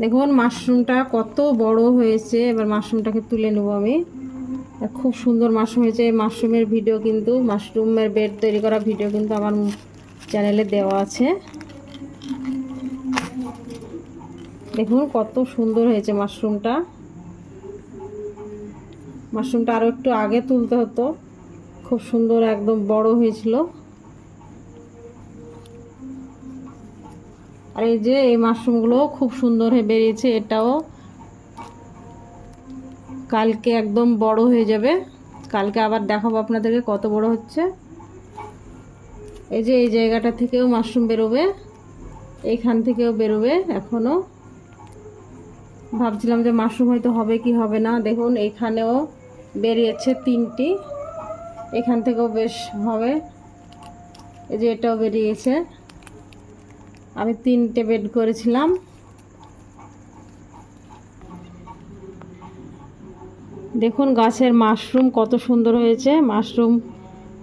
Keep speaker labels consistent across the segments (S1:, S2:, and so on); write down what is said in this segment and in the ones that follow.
S1: দেখুন, মাশরুমটা কত বড় হয়েছে। এবার মাশরুমটাকে তুলে নেব আমি। খুব সুন্দর মাশরুম হয়েছে। মাশরুমের ভিডিও কিন্তু, মাশরুমের বেড তৈরি করা ভিডিও কিন্তু আমার চ্যানেলে দেওয়া আছে। দেখুন, কত সুন্দর হয়েছে মাশরুমটা। মাশরুমটা আরও একটু আগে তুলতে হতো। খুব সুন্দর, একদম বড় হয়েছিল। আর এই যে এই মাশরুমগুলো খুব সুন্দর হয়ে বেরিয়েছে, এটাও কালকে একদম বড় হয়ে যাবে। কালকে আবার দেখাবো আপনাদেরকে কত বড় হচ্ছে। এই যে এই জায়গাটা থেকেও মাশরুম বেরোবে এইখান থেকেও বেরোবে এখনও ভাবছিলাম যে মাশরুম হয়তো হবে কি হবে না। দেখুন এইখানেও বেরিয়েছে তিনটি, এখান থেকেও বেশ হবে। এই যে এটাও বেরিয়েছে। আমি তিনটে বেড করেছিলাম। দেখুন গাছের মাশরুম কত সুন্দর হয়েছে। মাশরুম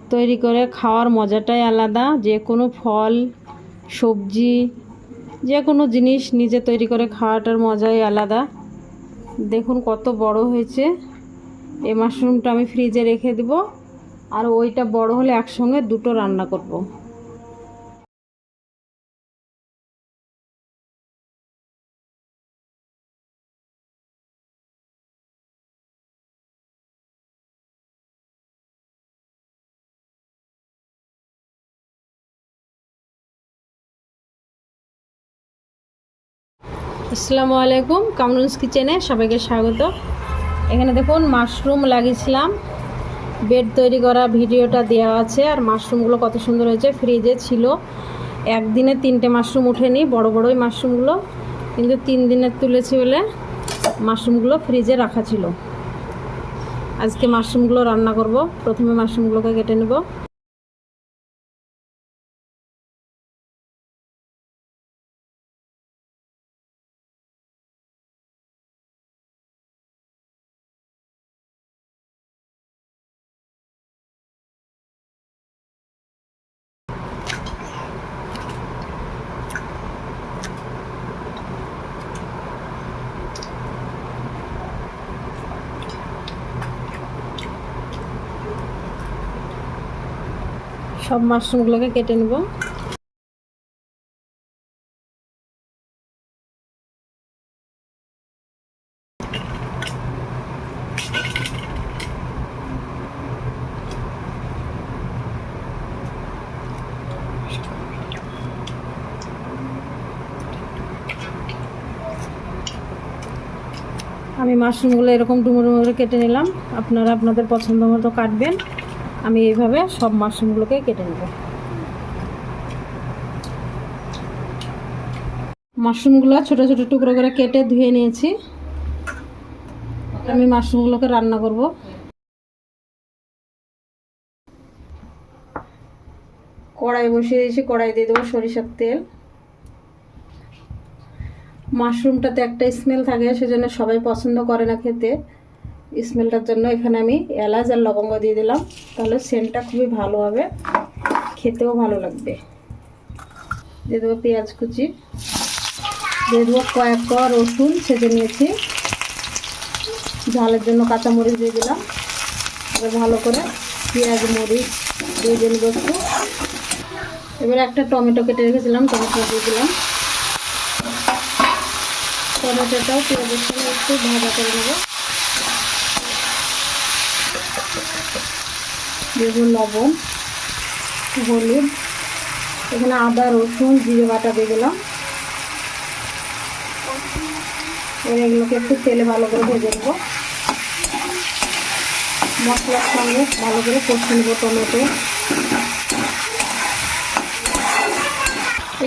S1: তৈরি করে খাওয়ার মজাটাই আলাদা। যে কোনো ফল, সবজি, যে কোনো জিনিস নিজে তৈরি করে খাওয়াটার মজাই আলাদা। দেখুন কত বড় হয়েছে। এই মাশরুমটা আমি ফ্রিজে রেখে দেব। আর ওইটা বড় হলে একসঙ্গে দুটো রান্না করব। আসসালামু আলাইকুম কামরুন্স কিচেনে সবাইকে স্বাগত। এখানে দেখুন, মাশরুম লাগিয়েছিলাম। বেড তৈরি করা ভিডিওটা দেওয়া আছে, আর মাশরুমগুলো কত সুন্দর হয়েছে। ফ্রিজে ছিল। একদিনে তিনটে মাশরুম উঠেনি, বড় বড়ই মাশরুমগুলো। কিন্তু তিন দিনের তুলেছি বলে মাশরুমগুলো ফ্রিজে রাখা ছিল। আজকে মাশরুমগুলো রান্না করব। প্রথমে মাশরুমগুলোকে কেটে নেব। সব মাশরুমগুলোকে কেটে নেব। আমি মাশরুমগুলো এরকম ডুমো ডুমো করে কেটে নিলাম। আপনারা আপনাদের পছন্দ মতো কাটবেন। আমি এইভাবে সব মাশরুমগুলোকে কেটে নেব। মাশরুমগুলো ছোট ছোট টুকরো করে কেটে ধুয়ে নিয়েছি। আমি মাশরুমগুলোকে রান্না করব। কড়াই বসিয়ে দিয়েছি, কড়াই দিয়ে দেবো সরিষার তেল। মাশরুমটাতে একটা স্মেল থাকে, সেজন্য সবাই পছন্দ করে না খেতে। স্মেলটার জন্য এখানে আমি এলাচ আর লবঙ্গ দিয়ে দিলাম। তাহলে সেন্টটা খুবই ভালো হবে। খেতেও ভালো লাগবে। দিয়ে দেবো পেঁয়াজ কুচি। দিয়ে দেবো কয়েক কোয়া রসুন সেজে নিয়েছি। ঝালের জন্য কাঁচামরিচ দিয়ে দিলাম। এবার ভালো করে পেঁয়াজ, মরিচ দিয়ে দিন একটু। এবার একটা টমেটো কেটে রেখেছিলাম, টমেটো দিয়ে দিলাম। টমেটোটাও পেঁয়াজের সঙ্গে একটু ভাজা করে নেব। দেবো লবণ, হলুদ, এখানে আদা, রসুন, জিরে বাটা দিয়ে দিলাম। এগুলোকে একটু তেলে ভালো করে ভেজে নেব। মশলার সঙ্গে ভালো করে কষে নেব টমেটো।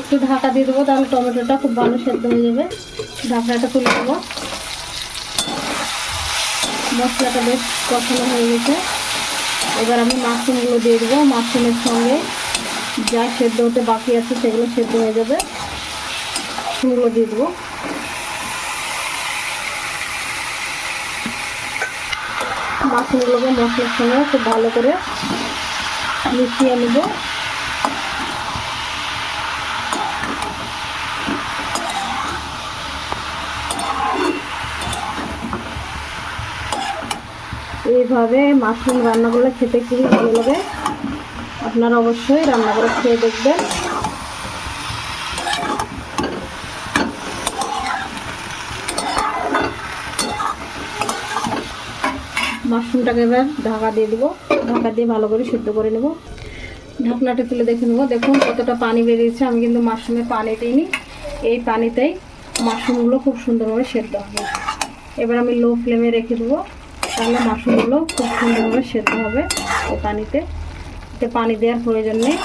S1: একটু ঢাকা দিয়ে দেবো, তাহলে টমেটোটা খুব ভালো সেদ্ধ হয়ে যাবে। ঢাকাটা তুলে দেবো মশলাটা বেশ কষানো হয়ে গেছে। এবার আমি মাশরুমগুলো দিয়ে দেবো। মাশরুমের সঙ্গে যা সেদ্ধ হতে বাকি আছে সেগুলো সেদ্ধ হয়ে যাবে। সেগুলো দিয়ে দেবো। মাশরুমগুলোকে মশলার সঙ্গে খুব ভালো করে মিশিয়ে নেব। এইভাবে মাশরুম রান্না করলে খেতে খুবই ভালো লাগে, আপনারা অবশ্যই রান্না করে খেয়ে দেখবেন। মাশরুমটাকে এবার ঢাকা দিয়ে দেবো, ঢাকা দিয়ে ভালো করে সিদ্ধ করে নেব। ঢাকনাটা তুলে দেখে নেব, দেখুন কতটা পানি বেরিয়েছে, আমি কিন্তু মাশরুমে পানি দিইনি, এই পানিতেই মাশরুমগুলো খুব সুন্দরভাবে সেদ্ধ হবে। এবার আমি লো ফ্লেমে রেখে দেবো। তাহলে মাশরুমগুলো খুব সুন্দরভাবে সেদ্ধ হবে এই পানিতে। এতে পানি দেওয়ার প্রয়োজন নেই।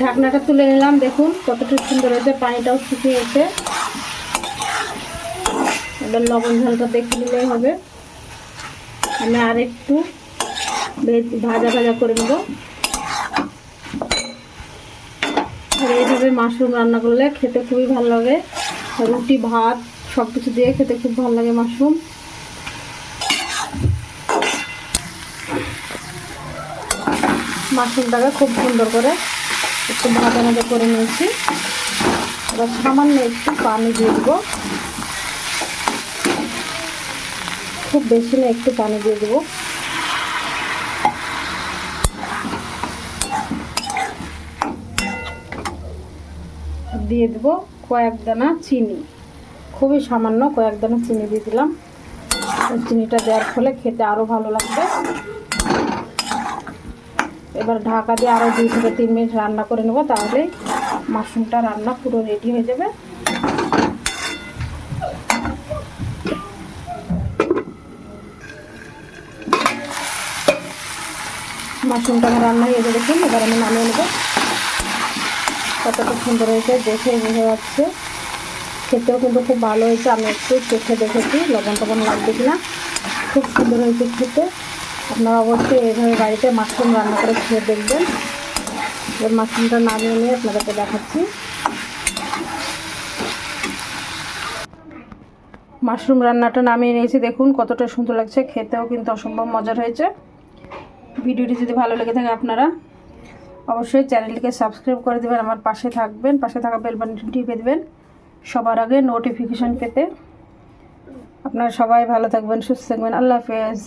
S1: ঢাকনাটা তুলে নিলাম, দেখুন কতটা সুন্দর হয়েছে, পানিটাও শুকিয়ে গেছে। এবার লবণ ঝালটা দেখে নিলেই হবে। আমি আর একটু ভাজা ভাজা করে নেব। এইভাবে মাশরুম রান্না করলে খেতে খুবই ভালো লাগে। রুটি, ভাত সব কিছু দিয়ে খেতে খুব ভালো লাগে মাশরুম। মাশরুমটাকে খুব সুন্দর করে একটু ভাজা ভাজা করে নিয়েছি। এবার সামান্য একটু পানি দিয়ে দেবো। খুব বেশি না, একটু পানি দিয়ে দেবো। দিয়ে দেবো কয়েক দানা চিনি। খুবই সামান্য কয়েক দানা চিনি দিয়ে দিলাম। চিনিটা দেওয়ার ফলে খেতে আরও ভালো লাগবে। এবার ঢাকা দিয়ে আরও দুই থেকে তিন মিনিট রান্না করে নেব, তাহলে মাশরুমটা রান্না পুরো রেডি হয়ে যাবে। মাশরুমটা আমার রান্না হয়ে দেখুন এবার আমি নামিয়ে নেব। কতটা সুন্দর হয়েছে, দেখে বোঝা যাচ্ছে। খেতেও কিন্তু খুব ভালো হয়েছে। আমি একটু চেখে দেখেছি, লবণ টবণ লাগবে কিনা। খুব সুন্দর হয়েছে খেতে। আপনারা অবশ্যই এইভাবে বাড়িতে মাশরুম রান্না করে খেয়ে দেখবেন। এবার মাশরুমটা নামিয়ে নিয়ে আপনাদেরকে দেখাচ্ছি। মাশরুম রান্নাটা নামিয়ে নিয়েছি। দেখুন কতটা সুন্দর লাগছে। খেতেও কিন্তু অসম্ভব মজার হয়েছে। ভিডিওটি যদি ভালো লেগে থাকে আপনারা, অবশ্যই চ্যানেলটিকে সাবস্ক্রাইব করে দেবেন, আমার পাশে থাকবেন। পাশে থাকা বেল টিপে দেবেন। সবার আগে নোটিফিকেশন পেতে। আপনারা সবাই ভালো থাকবেন সুস্থ থাকবেন। আল্লাহ হাফেজ।